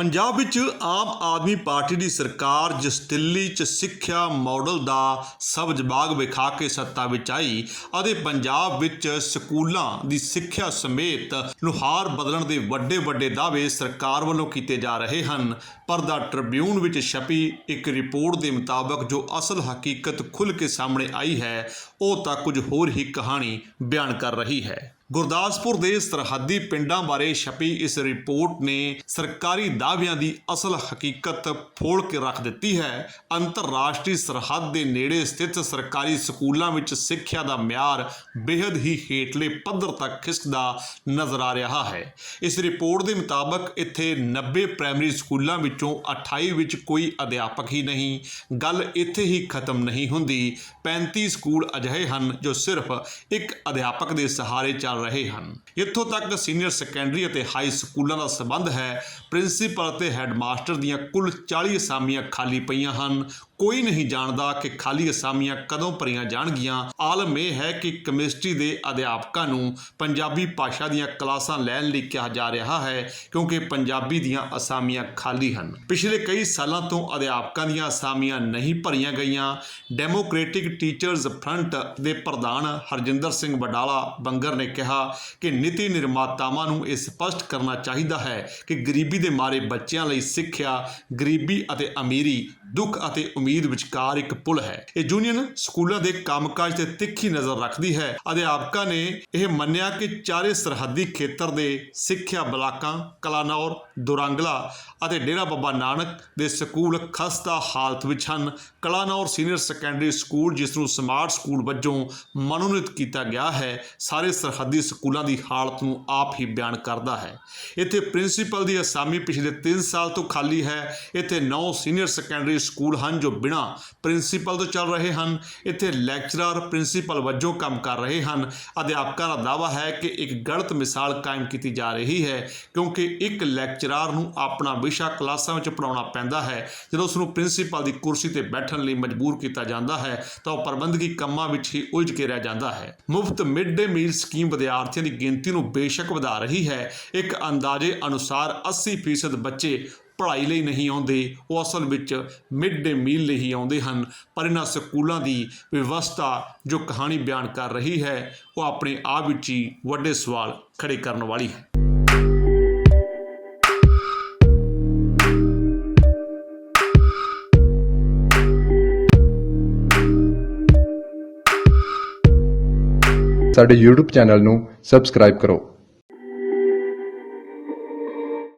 ਪੰਜਾਬ ਵਿੱਚ ਆਮ ਆਦਮੀ ਪਾਰਟੀ ਦੀ ਸਰਕਾਰ ਜਿਸ ਦਿੱਲੀ 'ਚ ਸਿੱਖਿਆ ਮਾਡਲ ਦਾ ਸਬਜ਼ ਬਾਗ ਵਿਖਾ ਕੇ ਸੱਤਾ ਵਿੱਚ ਆਈ ਅਤੇ ਪੰਜਾਬ ਵਿੱਚ ਸਕੂਲਾਂ ਦੀ ਸਿੱਖਿਆ ਸਮੇਤ ਨੁਹਾਰ ਬਦਲਣ ਦੇ ਵੱਡੇ ਵੱਡੇ ਦਾਅਵੇ ਸਰਕਾਰ ਵੱਲੋਂ ਕੀਤੇ ਜਾ ਰਹੇ ਹਨ। ਪਰ ਦਾ ਟ੍ਰਿਬਿਊਨ ਵਿੱਚ ਛਪੀ ਇੱਕ ਰਿਪੋਰਟ ਦੇ ਮੁਤਾਬਕ ਜੋ ਅਸਲ ਹਕੀਕਤ ਖੁੱਲ੍ਹ ਕੇ ਸਾਹਮਣੇ ਆਈ ਹੈ, ਉਹ ਤਾਂ ਕੁਝ ਹੋਰ ਹੀ ਕਹਾਣੀ ਬਿਆਨ ਕਰ ਰਹੀ ਹੈ। ਗੁਰਦਾਸਪੁਰ ਦੇ ਸਰਹੱਦੀ ਪਿੰਡਾਂ ਬਾਰੇ ਛਪੀ ਇਸ ਰਿਪੋਰਟ ਨੇ ਸਰਕਾਰੀ ਦਾਅਵਿਆਂ ਦੀ ਅਸਲ ਹਕੀਕਤ ਫੋਲ ਕੇ ਰੱਖ ਦਿੱਤੀ ਹੈ। ਅੰਤਰਰਾਸ਼ਟਰੀ ਸਰਹੱਦ ਦੇ ਨੇੜੇ ਸਥਿਤ ਸਰਕਾਰੀ ਸਕੂਲਾਂ ਵਿੱਚ ਸਿੱਖਿਆ ਦਾ ਮਿਆਰ ਬੇहद ਹੀ ਹੇਠਲੇ ਪੱਧਰ ਤੱਕ ਖਿਸਕਦਾ ਨਜ਼ਰ ਆ ਰਿਹਾ ਹੈ। ਇਸ ਰਿਪੋਰਟ ਦੇ ਮੁਤਾਬਕ ਇੱਥੇ 90 ਪ੍ਰਾਇਮਰੀ ਸਕੂਲਾਂ ਵਿੱਚੋਂ 28 ਵਿੱਚ ਕੋਈ ਅਧਿਆਪਕ ਹੀ ਨਹੀਂ। ਗੱਲ ਇੱਥੇ ਹੀ ਖਤਮ ਨਹੀਂ ਹੁੰਦੀ। 35 ਸਕੂਲ ਅਜਿਹੇ ਹਨ ਜੋ ਸਿਰਫ ਇੱਕ ਅਧਿਆਪਕ ਦੇ ਸਹਾਰੇ ਚੱਲ ਰਹੇ ਹਨ। ਇੱਥੋਂ ਤੱਕ ਸੀਨੀਅਰ ਸੈਕੰਡਰੀ ਅਤੇ ਹਾਈ ਸਕੂਲਾਂ ਦਾ ਸਬੰਧ ਹੈ ਪ੍ਰਿੰਸੀਪਲ ਅਤੇ ਹੈਡਮਾਸਟਰ ਦੀਆਂ ਕੁੱਲ 40 ਅਸਾਮੀਆਂ ਖਾਲੀ ਪਈਆਂ ਹਨ। ਕੋਈ ਨਹੀਂ ਜਾਣਦਾ ਕਿ ਖਾਲੀ ਅਸਾਮੀਆਂ ਕਦੋਂ ਭਰੀਆਂ ਜਾਣਗੀਆਂ। ਆਲਮ ਇਹ ਹੈ ਕਿ ਕੈਮਿਸਟਰੀ ਦੇ ਅਧਿਆਪਕਾਂ ਨੂੰ ਪੰਜਾਬੀ ਭਾਸ਼ਾ ਦੀਆਂ ਕਲਾਸਾਂ ਲੈਣ ਲਈ ਕਿਹਾ ਜਾ ਰਿਹਾ ਹੈ, ਕਿਉਂਕਿ ਪੰਜਾਬੀ ਦੀਆਂ ਅਸਾਮੀਆਂ ਖਾਲੀ ਹਨ। ਪਿਛਲੇ ਕਈ ਸਾਲਾਂ ਤੋਂ ਅਧਿਆਪਕਾਂ ਦੀਆਂ ਅਸਾਮੀਆਂ ਨਹੀਂ ਭਰੀਆਂ ਗਈਆਂ। ਡੈਮੋਕ੍ਰੈਟਿਕ ਟੀਚਰਜ਼ ਫਰੰਟ ਦੇ ਪ੍ਰਧਾਨ ਹਰਜਿੰਦਰ ਸਿੰਘ ਵਡਾਲਾ ਬੰਗਰ ਨੇ ਕਿਹਾ ਕਿ ਨੀਤੀ ਨਿਰਮਾਤਾਵਾਂ ਨੂੰ ਇਹ ਸਪਸ਼ਟ ਕਰਨਾ ਚਾਹੀਦਾ ਹੈ ਕਿ ਗਰੀਬੀ ਦੇ ਮਾਰੇ ਬੱਚਿਆਂ ਲਈ ਸਿੱਖਿਆ, ਗਰੀਬੀ ਅਤੇ ਅਮੀਰੀ ਦੁੱਖ ਅਤੇ ਉਮੀਦ ਵਿਚਕਾਰ ਇੱਕ ਪੁਲ ਹੈ। ਇਹ ਯੂਨੀਅਨ ਸਕੂਲਾਂ ਦੇ ਕੰਮਕਾਜ ਤੇ ਤਿੱਖੀ ਨਜ਼ਰ ਰੱਖਦੀ ਹੈ। ਅਧਿਆਪਕਾਂ ਨੇ ਇਹ ਮੰਨਿਆ ਕਿ ਚਾਰੇ ਸਰਹੱਦੀ ਖੇਤਰ ਦੇ ਸਿੱਖਿਆ ਬਲਾਕਾਂ, ਕਲਾਨੌਰ, ਦੁਰੰਗਲਾ ਅਤੇ ਡੇਰਾ ਬਾਬਾ ਨਾਨਕ ਦੇ ਸਕੂਲ ਖਸਤਾ ਹਾਲਤ ਵਿੱਚ ਹਨ। ਕਲਾਨੌਰ ਸੀਨੀਅਰ ਸੈਕੰਡਰੀ ਸਕੂਲ, ਜਿਸ ਨੂੰ ਸਮਾਰਟ ਸਕੂਲ ਵਜੋਂ ਮਨੋਨੀਤ ਕੀਤਾ ਗਿਆ ਹੈ, ਸਾਰੇ ਸਰਹੱਦੀ ਸਕੂਲਾਂ ਦੀ ਹਾਲਤ ਨੂੰ ਆਪ ਹੀ ਬਿਆਨ ਕਰਦਾ ਹੈ। ਇੱਥੇ ਪ੍ਰਿੰਸੀਪਲ ਦੀ ਅਸਾਮੀ ਪਿਛਲੇ 3 ਸਾਲ ਤੋਂ ਖਾਲੀ ਹੈ। ਇੱਥੇ 9 ਸੀਨੀਅਰ ਸੈਕੰਡਰੀ ਸਕੂਲ ਹਨ ਜੋ ਬਿਨਾਂ ਪ੍ਰਿੰਸੀਪਲ ਤੋਂ ਚੱਲ ਰਹੇ ਹਨ। ਇੱਥੇ ਲੈਕਚਰਰ ਪ੍ਰਿੰਸੀਪਲ ਵਜੋਂ ਕੰਮ ਕਰ ਰਹੇ ਹਨ। ਅਧਿਆਪਕਾਂ ਦਾ ਦਾਅਵਾ ਹੈ ਕਿ ਇੱਕ ਗਲਤ ਮਿਸਾਲ ਕਾਇਮ ਕੀਤੀ ਜਾ ਰਹੀ ਹੈ ਕਿਉਂਕਿ ਇੱਕ ਲੈਕਚਰਰ ਨੂੰ ਆਪਣਾ ਵਿਸ਼ਾ ਕਲਾਸਾਂ ਵਿੱਚ ਪੜਾਉਣਾ ਪੈਂਦਾ ਹੈ। ਜਦੋਂ ਉਸ ਨੂੰ ਪ੍ਰਿੰਸੀਪਲ ਦੀ ਕੁਰਸੀ ਤੇ ਬੈਠਣ ਲਈ ਮਜਬੂਰ ਕੀਤਾ ਜਾਂਦਾ ਹੈ, ਤਾਂ ਉਹ ਪ੍ਰਬੰਧਕੀ ਕੰਮਾਂ ਵਿੱਚ ਹੀ ਉਲਝ ਕੇ ਰਹਿ ਜਾਂਦਾ ਹੈ। ਮੁਫਤ ਮਿਡ ਡੇ ਮੀਲ ਸਕੀਮ ਵਿਦਿਆਰਥੀਆਂ ਦੀ ਗਿਣਤੀ ਨੂੰ ਬੇਸ਼ੱਕ ਵਧਾ ਰਹੀ ਹੈ। ਇੱਕ ਅੰਦਾਜ਼ੇ ਅਨੁਸਾਰ 80% ਬੱਚੇ ਪੜ੍ਹਾਈ ਲਈ ਨਹੀਂ ਆਉਂਦੇ, ਉਹ ਅਸਲ ਵਿੱਚ ਮਿਡ ਡੇ ਮੀਲ ਲਈ ਹੀ ਆਉਂਦੇ ਹਨ। ਪਰ ਇਹਨਾਂ ਸਕੂਲਾਂ ਦੀ ਵਿਵਸਥਾ ਜੋ ਕਹਾਣੀ ਬਿਆਨ ਕਰ ਰਹੀ ਹੈ, ਉਹ ਆਪਣੇ ਆਪ ਵਿੱਚ ਹੀ ਵੱਡੇ ਸਵਾਲ ਖੜੇ ਕਰਨ ਵਾਲੀ ਹੈ। ਸਾਡੇ YouTube ਚੈਨਲ ਨੂੰ ਸਬਸਕ੍ਰਾਈਬ ਕਰੋ।